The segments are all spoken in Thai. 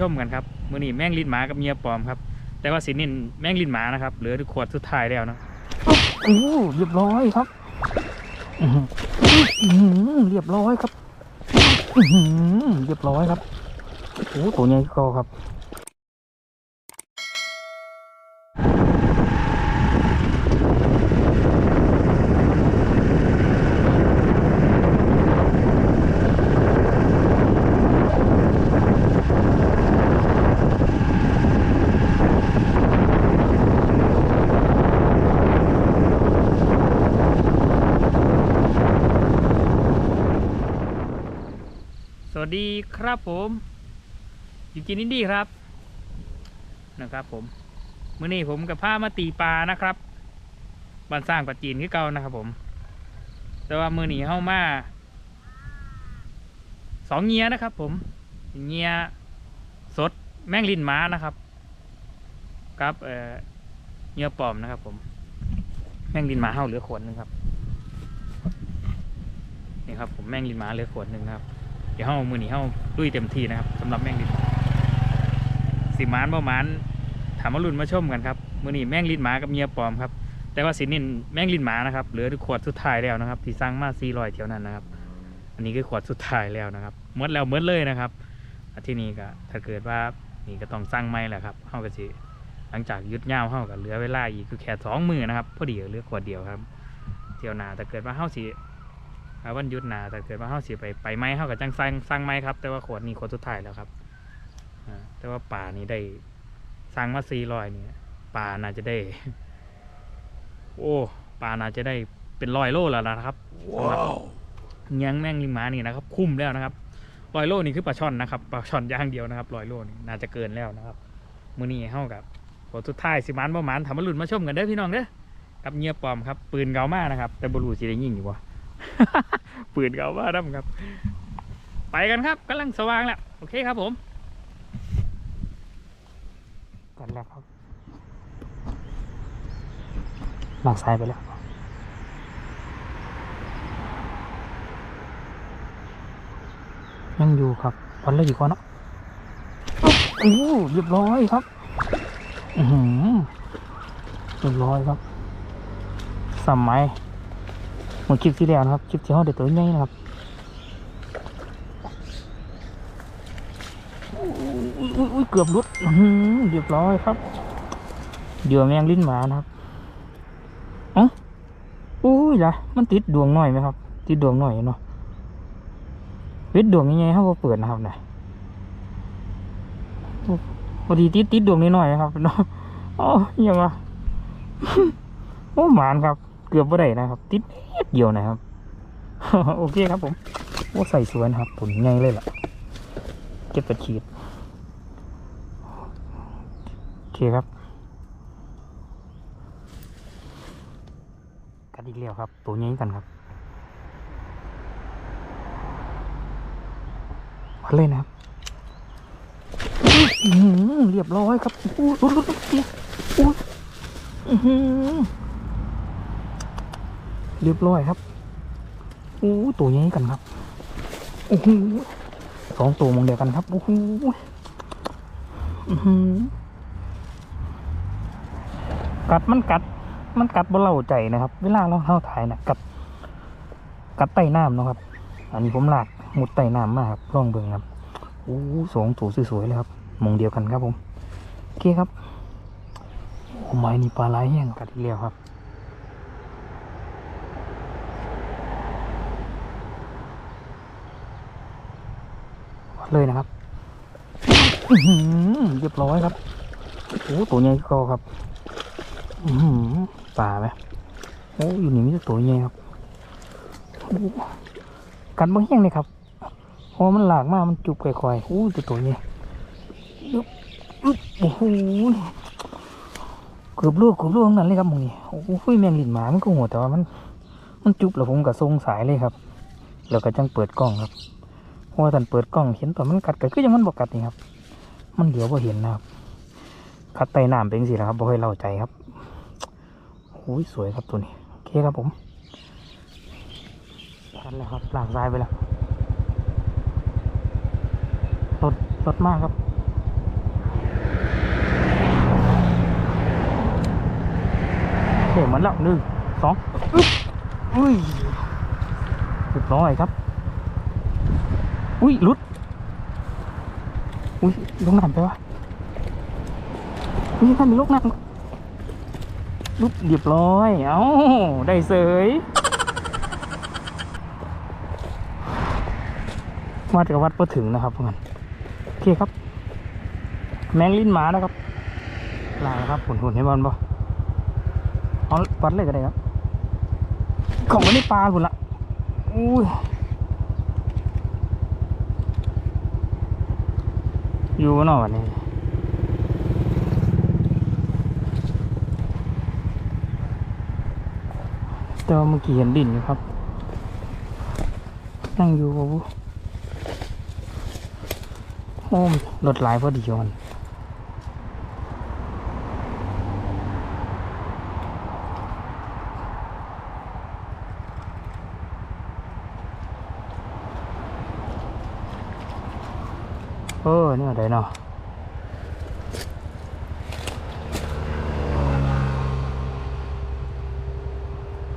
ชมกันครับมือนี้แม่งลิ้นหมากับเมียปลอมครับ แต่ว่าสินินแม่งลิ้นหมานะครับเหลือขวดสุดท้ายแล้วนะโอ้เรียบร้อยครับอเรียบร้อยครับอเรียบร้อยครับโอ้ตัวใหญ่ก็ครับ ดีครับผมอยู่กินอินดี้ครับนะครับ ผมมื้อนี้ผมกับผ้ามาตีปลานะครับบ้านสร้างปลาจีนที่เก่านะครับ ผม แต่ว่ามือหนีเข้ามาสองเงียนะครับ ผมเงียสดแมงลินม้านะครับกับเอ่อเงียปลอมนะครับ ผม แมงลินม้าเข้าเหลือขวดหนึงครับนี่ครับ ผมแมงลินม้าเหลือขวดหนึ่งครับ ดี๋ยวเฮามือนี้เฮาลุยเต็มที่นะครับสำหรับแมงลินหมาสิมานบ่มานถามมารุ่นมาชมกันครับมือนี้แมงลินหมากับเมียปลอมครับแต่ว่าสินินแมงลินหมานะครับเหลือขวดสุดท้ายแล้วนะครับ ที่สร้างมา400เที่ยวนั้นนะครับ อันนี้คือขวดสุดท้ายแล้วนะครับหมดแล้วหมดเลยนะครับที่นี้ก็ถ้าเกิดว่านี่ก็ต้องสร้างไม่แหละครับเฮาก็สิหลังจากยุดยาเฮาก็เหลือเวลาอีกคือแค่สองมือนะครับพอดีเหลือขวดเดียวครับเที่ยวนาถ้าเกิดว่าเฮาสิ วันหยุดหนาแต่เกิดว่าเฮาสิไปไปไม้เฮากับจังสร้างสร้างไม้ครับ แต่ว่าขวดนี้ขวดสุดท้ายแล้วครับอ่าแต่ว่าป่านี้ได้สร้างมาสี่ร้อยนี่ป่าน่าจะได้ โอ้ป่าน่าจะได้เป็นร้อยโลแล้วนะครับสำหรับเงี้ยงแม่งลิงหมานี่นะครับ คุ้มแล้วนะครับร้อยโลนี่คือปลาช่อนนะครับปลาช่อนอย่างเดียวนะครับร้อยโลนี่น่าจะเกินแล้วนะครับมื้อนี้เฮากับขวดสุดท้ายสิมันบ่มันถามมาลุ้นมาชมกันเด้อพี่น้องเด้อกับเงียบปลอมครับปืนเก่ามากนะครับ แต่บ่รู้สิได้ยิงอยู่บ่ ปืนเขาว่าดำครับ ไปกันครับกำลังสว่างแล้ว โอเคครับผมกันแล้วครับหลังซ้ายไปแล้วยังอยู่ครับวันละกี่คนเนาะโอ้เรียบร้อยครับ อือหือเรียบร้อยครับ สมัย มือนคลิปที่แล้วนะครับ คลิปที่เขาเด็ดตัวใหญ่นะครับอุ้ยเกือบหลุดอื้อหือเรียบร้อยครับเดี๋ยแมงลิ้นหมานะครับอ๋ออุ้ยจ้ะมันติดดวงหน่อยไหมครับ ติดดวงหน่อยเนาะเวทดวงยังไงเขาก็เปิดนะครับเนี่ยพอดีติดติดดวงนิดหน่อยนะครับเนาะอ๋อยังวะโอ้หมานครับ เกือบไม่ได้นะครับ ติดนิดเดียวนะครับ โอเคครับผมโอ้ใส่สวยนะครับผลใหญ่เลยล่ะ เก็บกระชีดโอเคครับกัดอีกแล้วครับ ตัวใหญ่กันครับมาเลยนะครับเรียบร้อยครับอู้ลุดลุดลุดอู้อื้อือ เรียบร้อยครับโอ้ตัวใหญ่กันครับโอ้โหสองตัวมองเดียวกันครับโอ้โหอื้อหือกัดมันกัด มันกัดบนเราใจนะครับ เวลาเราเข้าถ่ายนะกัด กัดไต่น้ำนะครับ อันนี้ผมหลากมุดไต่น้ำมากครับล่องเบิ่งครับโอ้สองตัวสวยๆเลยครับมองเดียวกันครับผมโอเคครับโอ้ไม้นี่ปลาไหลแห้งกัดอีกแล้วครับ เลยนะครับเรียบร้อยครับโอ้ตัวใหญ่ก็ครับหือป่าไหมโอ้อยู่นี่มีต่ตัวใหญ่ครับโอ้กันบางแห้งเลยครับเพอมันหลากมากมันจุบค่อยๆโอ้ตัวตัวใหญ่โอ้โหเกือบลูกเกือบลูกนั้นเลยครับมึงนี่โอ้โหแมงลิ้นหมามันก็หัวแต่ว่ามัน มันจุบแล้วผมก็ทรงสายเลยครับ แล้วก็จังเปิดกล้องครับ ว่าท่านเปิดกล้องเห็นตัวมันกัดก็คือยังมันบอกกัดนี่ครับ มันเหลียวพอเห็นนะครับกัดไตน้ำเป็นสินะครับบ่ให้เราใจครับโอ้ยสวยครับตัวนี้โอเคครับผมนั่นแหละครับหลากทรายไปแล้วรถรถมากครับเห็นมันแล้วหนึ่งสองอุ้ยเรียบร้อยครับ อุ้ยลุด อุ้ยลงน้ำไปวะอุ้ยท่านมีลูกน้ำลุกเรียบร้อย เอ้า ได้เสยวัดกับวัดพอถึงนะครับพวกมันโอเคครับ แมงลิ้นหมานะครับลายครับหุ่นหุ่นให้บอลบ่เอาวัดเลยก็ได้ครับ ของมันในปลาหุ่นละอุ้ย อยู่เนอกวันนี้แต่ว่าเมื่อกี้เห็นดินอยู่ครับ นั่งอยู่บ่บุโอ้มรถหลายพอดีจอน เออนี่อะไรเนาะ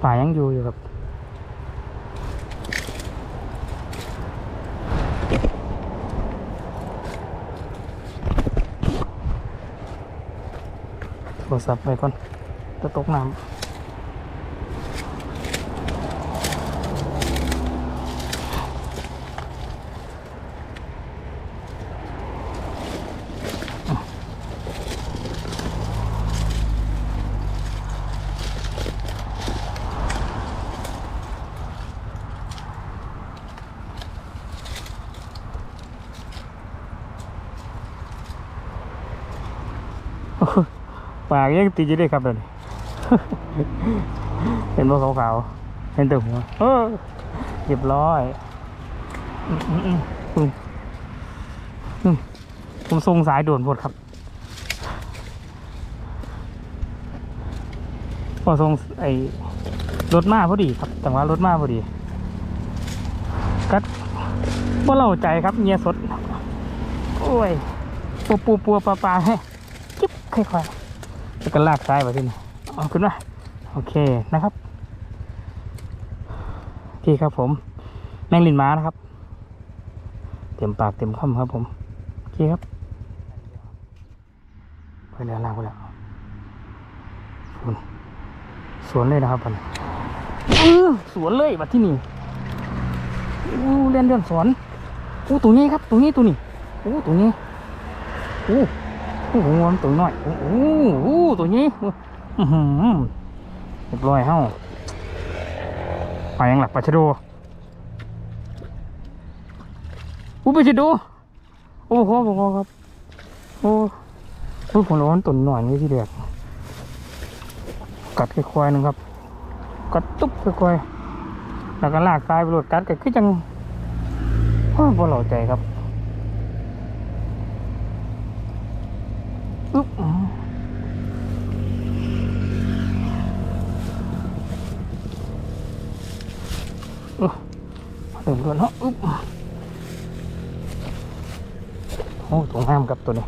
ป่ายังอยู่อยู่ครับโทรศัพท์ไปก่อนจะตกน้ำ ปากยังตีอยู่ด้ครับเดี๋ยวนี้เห็นว่าขาวๆเห็นแต่หัวเออเรียบร้อยอืมผมทรงสายด่วนหมดครับพอทรงไอ้รถมาพอดีครับ แต่ว่ารถมาพอดีกัดว่าเราใจครับเงียสด โอ้ยปัวปัวปัวปลาปลาให้จิ๊บค่อยๆ แล้วก็ลากซ้ายไปที่นี่เอาขึ้นมาโอเคนะครับโอเคครับผม แมงลินม้านะครับ เต็มปากเต็มคำครับผมโอเคครับไปแล้วลากไปแล้วสวนเลยนะครับผมอื้อสวนเลยบัดที่นี่อู้เล่นเดือนสวนอู้ตัวนี้ครับตัวนี้ตัวนี้อู้ตัวนี้อู้ โอู้หัวมันตัวน้อยอู้อู้อู้ตัวนี้อื้อหือเรียบร้อยเฮ้าไปยังหลักปลาชะโดอู้ปลาชะโดโอ้โหโอ้โหครับโอ้โหผมร้อนตุ่นหน่อยนี่ที่เดียกกัดค่อยๆหนึงครับกัดตุ๊บค่อยๆแล้วก็ลากตายไปโหลดกัดก็คือจังโอ้ยบ่เหล่าใจครับ อึ๊บอ๋อเออเริ่มเลื่อนเนาะอึ๊บโอ้ตัวงามครับตัวนี้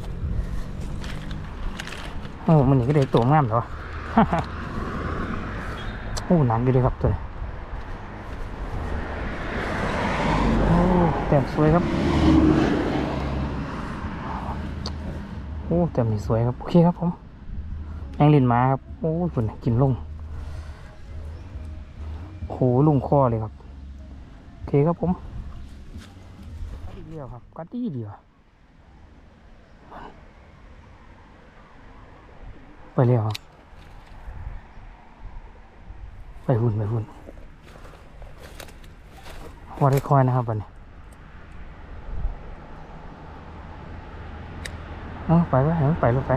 โอ้มันนี่ก็ได้ตัวงามเหรอโอ้หนังดีเลยครับตัวนี้โอ้แต้มสวยครับ โอ้แต้มนี่สวยครับโอเคครับผมแมงลินมาครับโอ้ยคุณน่ะกินลงโหลุงคอเลยครับโอเคครับผมกัดดีเดียวครับกัดดีเดียวไปเร็วครับไปหุ่นไปหุ่นวอได้คอยนะครับวันนี้ เอาไปไปเอาไปลูกไป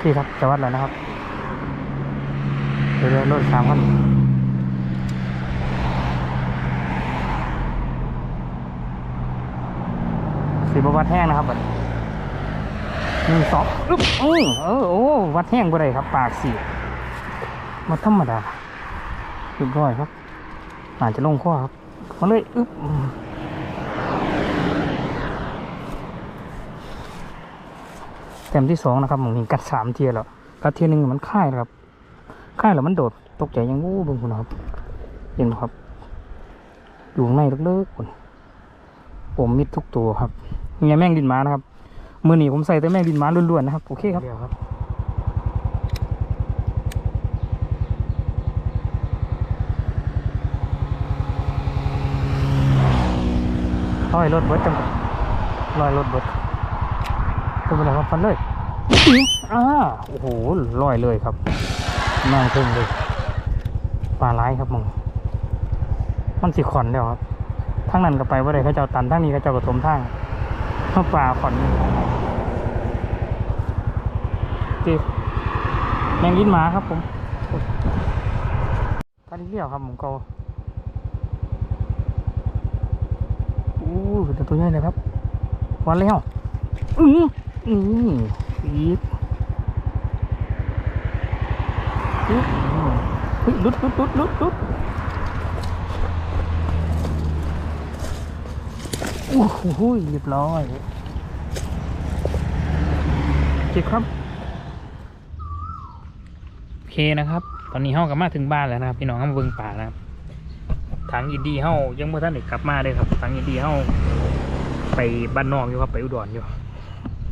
พี่ครับจะวัดแล้วนะครับเดี๋ยวเดี๋ยวรถสามคันสีบวัดแห้งนะครับบัดหนึ่งสองอึ๊บอื้อเออโอ้วัดแห้งบ่ได้ครับ ปากเสียมาธรรมดาเรียบร้อยครับอาจจะลงข้อครับมาเลยอึ๊บอืม ต็มที่สองนะครับหมองนี้กัดสามเทียแล้วกัดเทียหนึ่งมันค่ายแล้วครับค่ายแล้วมันโดดตกใจยังงูเบึงคุณนะครับ เห็นไหมครับ อยู่ข้างในลึกๆคุณผมมิดทุกตัวครับเนี่ยแม่งดินม้านะครับมือหนีผมใส่แต่แม่งดินม้าล้วนๆนะครับโอเคครับเดี๋ยวครับลอยรถเบิดจังลอยรถเบิด เป็นไรครับฟันเลยอิ๊ะอ่าโอ้โหลอยเลยครับนั่งเพิ่งเลยปลาร้ายครับมึงมันสิขอนแล้วครับทั้งนั้นก็ไปว่าไรเขาเจ้าตันทั้งนี้เขาเจ้ากระทมทางเข้าปลาขอนจีแมงยินหมาครับผมตอนนี้เรียวครับผมก็อู้เป็นตัวใหญ่เลยครับวันแล้วอือ อืออีกอื้อเฮ้ยลุดลุดลุดลุดลุดโอ้โหเรียบร้อยเจ็บครับ โอเคนะครับ ตอนนี้เฮากับมาถึงบ้านแล้วนะครับ พี่น้องเข้ามาเบิ่งป่านะครับทางอินดีเฮายังบ่อทันได้กลับมาเลยครับทางอินดีเฮาไปบ้านนอกอยู่ครับไปอุดรอยู่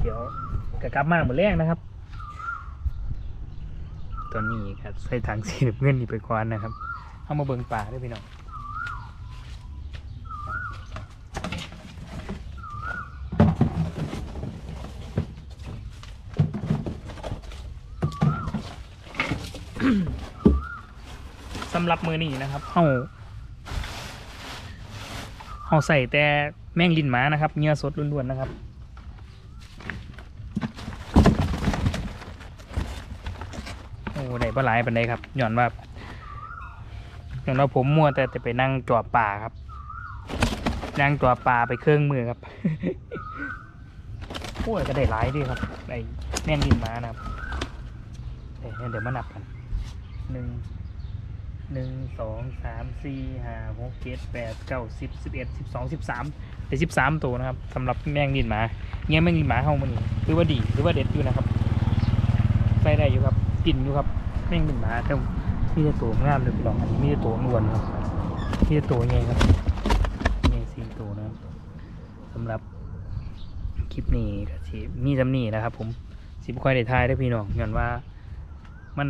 เดี๋ยวก็กลับมาเหมือนแรกนะครับ ตอนนี้ก็ใส่ทางสีน้ำเงินนี่ไปก่อนนะครับเอามาเบิ่งป่าด้วยพี่น้องสำหรับมือนี้นะครับเฮาเอาใส่แต่แม่งลินหมานะครับเนื้อสดล้วนๆนะครับ โอ้ได้ปลาไหลปันไดครับย้อนว่าย้อนว่าผมมัวแต่แต่ไปนั่งจอบป่าครับ นั่งจอบป่าไปเครื่องมือครับโอ้ยก็ได้หลายดีครับไอ้แม่งลิ้นมานะครับเดี๋ยวเดี๋ยวมานับกันหนึ่ง หนึ่งสองสามสี่ห้าหกเจ็ดแปดเก้าสิบสิบเอ็ดสิบสองสิบสามเป็นสิบสามตัวนะครับสำหรับแมงดินหมาเงี้ยแมงดินหมาเฮามันนี่ถือว่าดีถือว่าเด็ดอยู่นะครับใส่ได้อยู่ครับกินอยู่ครับแมงดินหมาแต่มีแต่ตัวงามเลยพี่น้องอันนี้มีแต่ตัวอ้วนครับมีแต่ตัวใหญ่ครับใหญ่สี่ตัวนะครับสำหรับคลิปนี้ก็สิมีจำนี่นะครับ ผมสิบค่อยได้ทายได้พี่น้องย้อนว่ามัน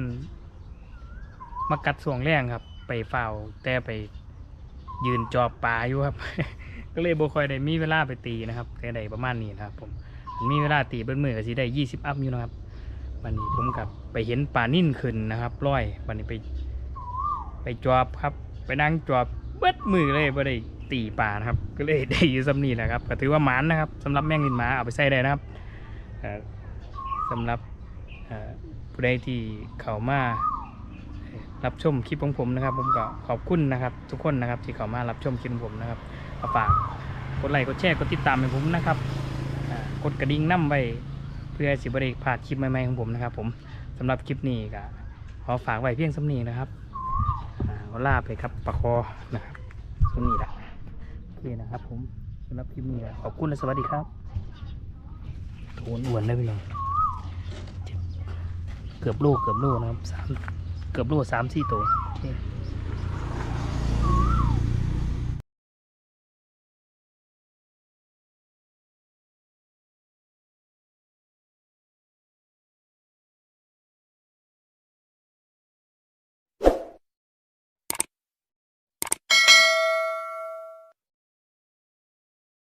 มากัดส่วงแรงครับ ไปเฝ้าแต่ไปยืนจอบปลาอยู่ครับ ก็เลยบ่ค่อยได้มีเวลาไปตีนะครับแต่ได้ประมาณนี้นะครับ ผมมีเวลาตีเบิ้มือก็สิได้ยี่สิบอัพอยู่นะครับวันนี้ผมกับไปเห็นปลานิ่นขึ้นนะครับร้อยวันนี้ไป ไปจอบครับ ไปนั่งจอบเบิดมือเลยบ่ได้ตีปลานะครับ ก็เลยได้อยู่สำนีแหละครับ ก็ถือว่าหมันนะครับสำหรับแมงลินหมาเอาไปใส่ได้นะครับสำหรับผู้ใดที่เขามา รับชมคลิปของผมนะครับ ผมก็ขอบคุณนะครับ ทุกคนนะครับที่เข้ามารับชมคลิปของผมนะครับฝากกดไลค์กดแชร์กดติดตามให้ผมนะครับกดกระดิ่งน้ำไว้เพื่อสิบริพลาดคลิปใหม่ๆของผมนะครับ ผมสำหรับคลิปนี้ก็ขอฝากไว้เพียงสำนีนะครับขอลาไปครับปะคอนะครับสำนีละโอเคนะครับ ผมสำหรับคลิปนี้ขอบคุณและสวัสดีครับโถนอ้วนเลยพี่น้องเกือบโลเกือบโลนะครับสาม เกือบรั่วสามสี่ตัว